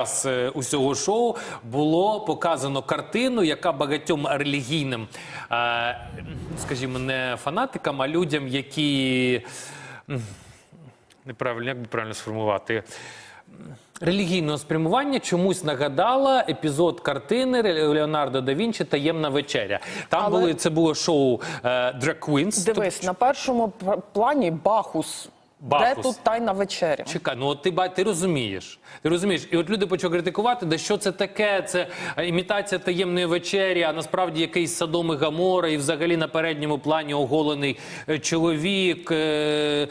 час е, усього шоу було показано картину, яка багатьом релігійним, е, скажімо, не фанатикам, а людям, які неправильно, як би правильно сформувати. Релігійного спрямування чомусь нагадала епізод картини Леонардо да Вінчі Таємна вечеря. Там Але- були це було шоу е, Drag Queens. Дивись, на першому плані Бахус. Бахус. Де тут тайна вечеря? Чекай, ну от ти ба- ти розумієш. Ти розумієш, і от люди почали критикувати, де що це таке? Це е, імітація таємної вечері, а насправді якийсь Содом і Гамора, і взагалі на передньому плані оголений е, чоловік, е,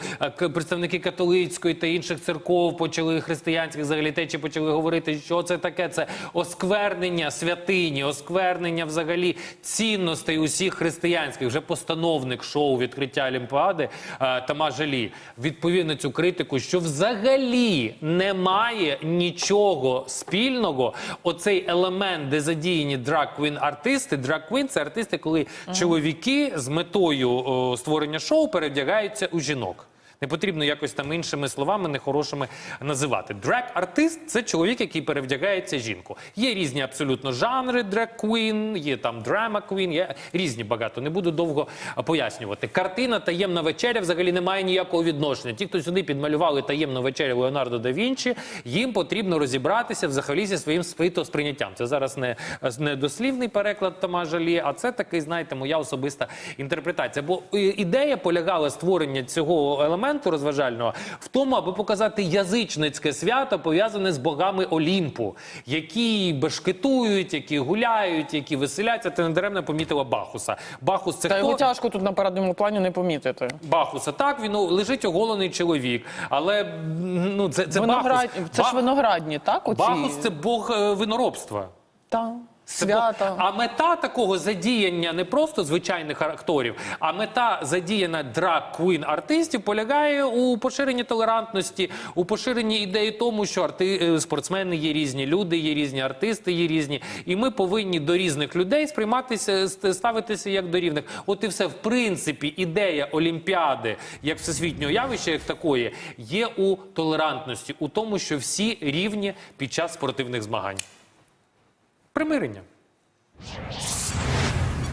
представники католицької та інших церков почали християнських взагалі течі почали говорити, що це таке. Це осквернення святині, осквернення взагалі цінностей усіх християнських. Вже постановник шоу відкриття Олімпіади е, Тома Жалі відповів на цю критику, що взагалі немає нічого спільного. Оцей елемент, де задіяні драг-квін артисти. Драг-квін – це артисти, коли чоловіки з метою о, створення шоу перевдягаються у жінок. Не потрібно якось там іншими словами, нехорошими називати. Драг-артист це чоловік, який перевдягається жінку. Є різні абсолютно жанри драг-квін, є там драма-квін, є різні багато. Не буду довго пояснювати. Картина таємна вечеря взагалі не має ніякого відношення. Ті, хто сюди підмалювали таємну вечерю Леонардо да Вінчі, їм потрібно розібратися взагалі зі своїм світосприйняттям. Це зараз не, не дослівний переклад Тома Жалі, а це такий, знаєте, моя особиста інтерпретація. Бо е, ідея полягала створення цього елементу розважального в тому, аби показати язичницьке свято, пов'язане з богами Олімпу, які бешкетують, які гуляють, які веселяться. Ти недаремно помітила Бахуса. Бахус це Та хто? його тяжко тут на передньому плані не помітити. Бахуса. Так, він ну, лежить оголений чоловік, але ну це, це Виноград... Бахус. Це ж виноградні, так? Оці... Бахус це бог е, виноробства. Та. Це Свята. А мета такого задіяння не просто звичайних акторів, а мета задіяна драг квін артистів полягає у поширенні толерантності, у поширенні ідеї тому, що арти... е, спортсмени є різні люди, є різні артисти, є різні, і ми повинні до різних людей сприйматися, ставитися як до рівних. От і все, в принципі, ідея Олімпіади як всесвітнього явища, як такої, є у толерантності, у тому, що всі рівні під час спортивних змагань. Примирення.